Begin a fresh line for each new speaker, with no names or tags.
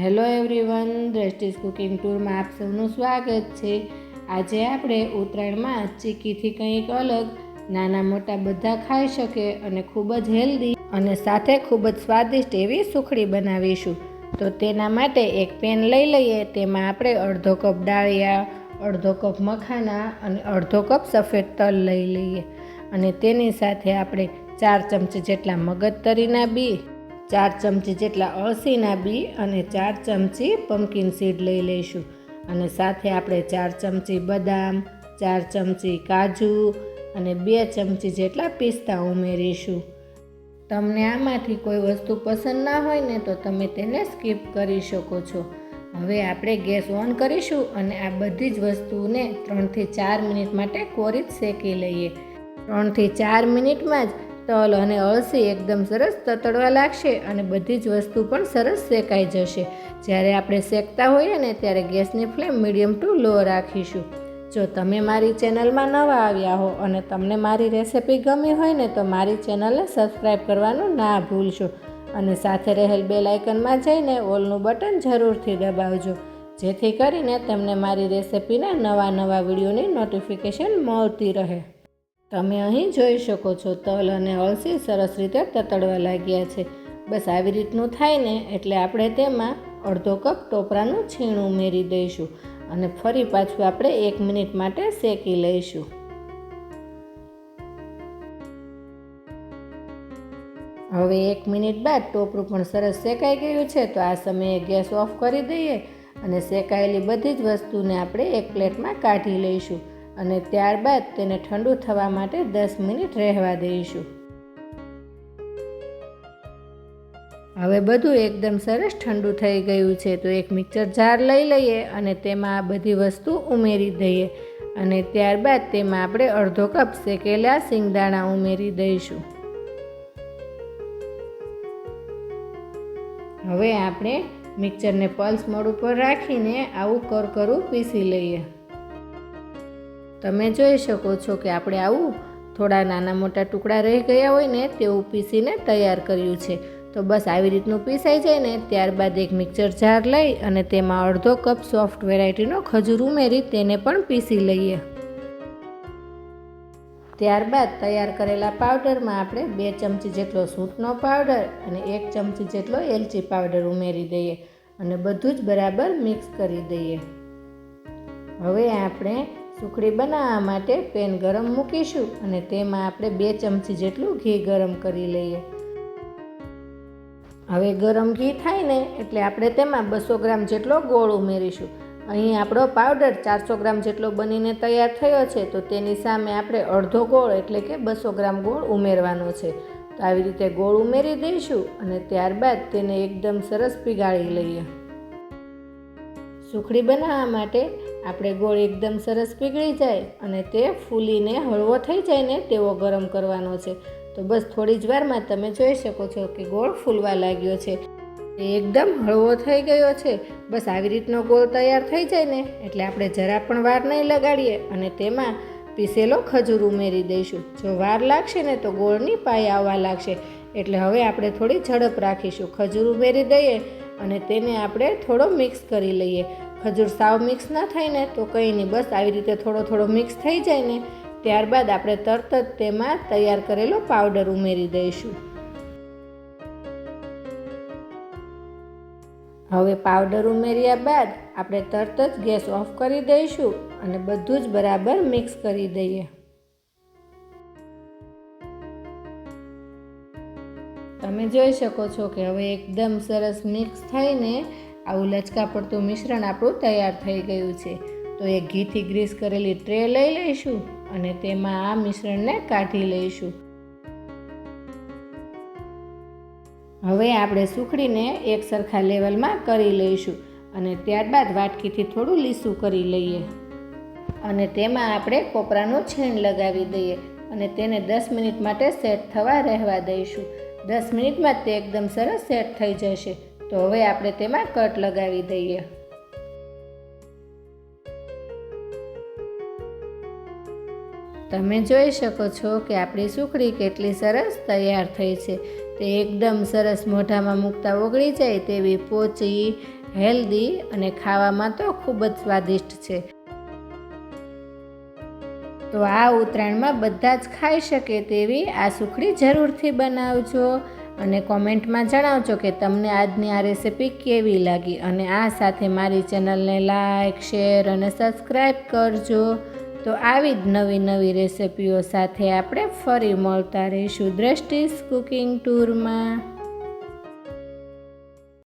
Hello everyone, દ્રષ્ટિસ cooking ટૂરમાં આપ સૌનું સ્વાગત છે. આજે આપણે ઉત્તરાયણમાં ચીકીથી કંઈક અલગ, નાના મોટા બધા ખાઈ શકે અને ખૂબ જ હેલ્ધી અને સાથે ખૂબ જ સ્વાદિષ્ટ એવી સુખડી બનાવીશું. તો તેના માટે એક પેન લઈ લઈએ, તેમાં આપણે અડધો કપ ડાળિયા, અડધો કપ મખાના અને અડધો કપ સફેદ તલ લઈ લઈએ. અને તેની સાથે આપણે ચાર ચમચી જેટલા મગજતરીના બી ચાર ચમચી જેટલા અળસીના બી અને ચાર ચમચી પમ્પકિન સીડ લઈ લઈશું. અને સાથે આપણે ચાર ચમચી બદામ, ચાર ચમચી કાજુ અને બે ચમચી જેટલા પિસ્તા ઉમેરીશું. તમને આમાંથી કોઈ વસ્તુ પસંદ ના હોય ને તો તમે તેને સ્કીપ કરી શકો છો. હવે આપણે ગેસ ઓન કરીશું અને આ બધી જ વસ્તુને ત્રણથી ચાર મિનિટ માટે કોરી જ શેકી લઈએ. ત્રણથી ચાર મિનિટમાં જ તલ અને અળસી એકદમ સરસ તતડવા લાગશે અને બધી જ વસ્તુ પણ સરસ શેકાઈ જશે. જ્યારે આપણે શેકતા હોઈએ ને ત્યારે ગેસની ફ્લેમ મીડિયમ ટુ લો રાખીશું. જો તમે મારી ચેનલમાં નવા આવ્યા હો અને તમને મારી રેસિપી ગમી હોય ને તો મારી ચેનલને સબસ્ક્રાઈબ કરવાનું ના ભૂલશો. અને સાથે રહેલ બે લાઇકનમાં જઈને ઓલનું બટન જરૂરથી દબાવજો. જેથી કરીને તમને મારી રેસિપીના નવા નવા વિડીયોની નોટિફિકેશન મળતી રહે. તમે અહીં જોઈ શકો છો, તલ અને અળસી સરસ રીતે તતડવા લાગ્યા છે. બસ આવી રીતનું થાય ને એટલે આપણે તેમાં અડધો કપ ટોપરાનું છીણ ઉમેરી દઈશું અને ફરી પાછું આપણે એક મિનિટ માટે શેકી લઈશું. હવે એક મિનિટ બાદ ટોપરું પણ સરસ શેકાઈ ગયું છે, તો આ સમયે ગેસ ઓફ કરી દઈએ અને શેકાયેલી બધી જ વસ્તુને આપણે એક પ્લેટમાં કાઢી લઈશું. અને ત્યારબાદ તેને ઠંડુ થવા માટે દસ મિનિટ રહેવા દઈશું. હવે બધું એકદમ સરસ ઠંડુ થઈ ગયું છે, તો એક મિક્સર જાર લઈ લઈએ અને તેમાં આ બધી વસ્તુ ઉમેરી દઈએ અને ત્યારબાદ તેમાં આપણે અડધો કપ શેકેલા સિંગદાણા ઉમેરી દઈશું. હવે આપણે મિક્સરને પલ્સ મોડ ઉપર રાખીને આવું કરકરું પીસી લઈએ. તમે જોઈ શકો છો કે આપણે આવું થોડા નાના મોટા ટુકડા રહી ગયા હોય ને તેવું પીસીને તૈયાર કર્યું છે. તો બસ આવી રીતનું પીસાઈ જાય ને ત્યારબાદ એક મિક્સર જાર લઈ અને તેમાં અડધો કપ સોફ્ટ વેરાયટીનો ખજૂર ઉમેરી તેને પણ પીસી લઈએ. ત્યારબાદ તૈયાર કરેલા પાવડરમાં આપણે બે ચમચી જેટલો સૂટનો પાવડર અને એક ચમચી જેટલો એલચી પાવડર ઉમેરી દઈએ અને બધું જ બરાબર મિક્સ કરી દઈએ. હવે આપણે સુખડી બનાવવા માટે પેન ગરમ મૂકીશું અને તેમાં આપણે બે ચમચી જેટલું ઘી ગરમ કરી લઈએ. હવે ગરમ ઘી થાય ને એટલે આપણે તેમાં બસો ગ્રામ જેટલો ગોળ ઉમેરીશું. અહીં આપણો પાવડર ચારસો ગ્રામ જેટલો બનીને તૈયાર થયો છે, તો તેની સામે આપણે અડધો ગોળ એટલે કે બસો ગ્રામ ગોળ ઉમેરવાનો છે. તો આવી રીતે ગોળ ઉમેરી દઈશું અને ત્યારબાદ તેને એકદમ સરસ પીગાળી લઈએ. સુખડી બનાવવા માટે આપણે ગોળ એકદમ સરસ પીગળી જાય અને તે ફૂલીને હળવો થઈ જાય ને તેવો ગરમ કરવાનો છે. તો બસ થોડી જ વારમાં તમે જોઈ શકો છો કે ગોળ ફૂલવા લાગ્યો છે. એકદમ હળવો થઈ ગયો છે. બસ આવી રીતનો ગોળ તૈયાર થઈ જાય ને એટલે આપણે જરા પણ વાર નહીં લગાડીએ અને તેમાં પીસેલો ખજૂર ઉમેરી દઈશું. જો વાર લાગશે ને તો ગોળની પાય આવવા લાગશે. એટલે હવે આપણે થોડી ઝડપ રાખીશું. ખજૂર ઉમેરી દઈએ અને તેને આપણે થોડો મિક્સ કરી લઈએ. ખજૂર સાવ મિક્સ ના થાય ને તો કંઈ નહીં, બસ આવી રીતે થોડો થોડો મિક્સ થઈ જાય ને ત્યારબાદ આપણે તરત જ તેમાં તૈયાર કરેલો પાવડર ઉમેરી દઈશું. હવે પાવડર ઉમેર્યા બાદ આપણે તરત જ ગેસ ઓફ કરી દઈશું અને બધું જ બરાબર મિક્સ કરી દઈએ. તમે જોઈ શકો છો કે હવે એકદમ સરસ મિક્સ થઈને આવું લચકા પડતું મિશ્રણ આપણું તૈયાર થઈ ગયું છે. તો એક ઘીથી ગ્રીસ કરેલી ટ્રે લઈ લઈશું અને તેમાં આ મિશ્રણને કાઢી લઈશું. હવે આપણે સુખડીને એક સરખા લેવલમાં કરી લઈશું અને ત્યારબાદ વાટકીથી થોડું લીસું કરી લઈએ. અને તેમાં આપણે કોપરાનું છીણ લગાવી દઈએ અને તેને દસ મિનિટ માટે સેટ થવા રહેવા દઈશું. દસ મિનિટમાં તે એકદમ સરસ સેટ થઈ જશે. તો હવે આપણે તેમાં કટ લગાવી દઈએ. તમે જોઈ શકો છો કે આપણી સુખડી કેટલી સરસ તૈયાર થઈ છે. તે એકદમ સરસ મોઢામાં મૂકતા ઓગળી જાય તેવી પોચી, હેલ્ધી અને ખાવામાં તો ખૂબ જ સ્વાદિષ્ટ છે. તો આ ઉત્તરાયણમાં બધા જ ખાઈ શકે તેવી આ સુખડી જરૂરથી બનાવજો. અને કોમેન્ટમાં જણાવજો કે તમને આજની આ રેસિપી કેવી લાગી અને આ સાથે મારી ચેનલને લાઇક શેર અને સબસ્ક્રાઈબ કરજો. તો આવી જ નવી નવી રેસિપીઓ સાથે આપણે ફરી મળતા રહીશું દ્રષ્ટિસ કુકિંગ ટૂરમાં.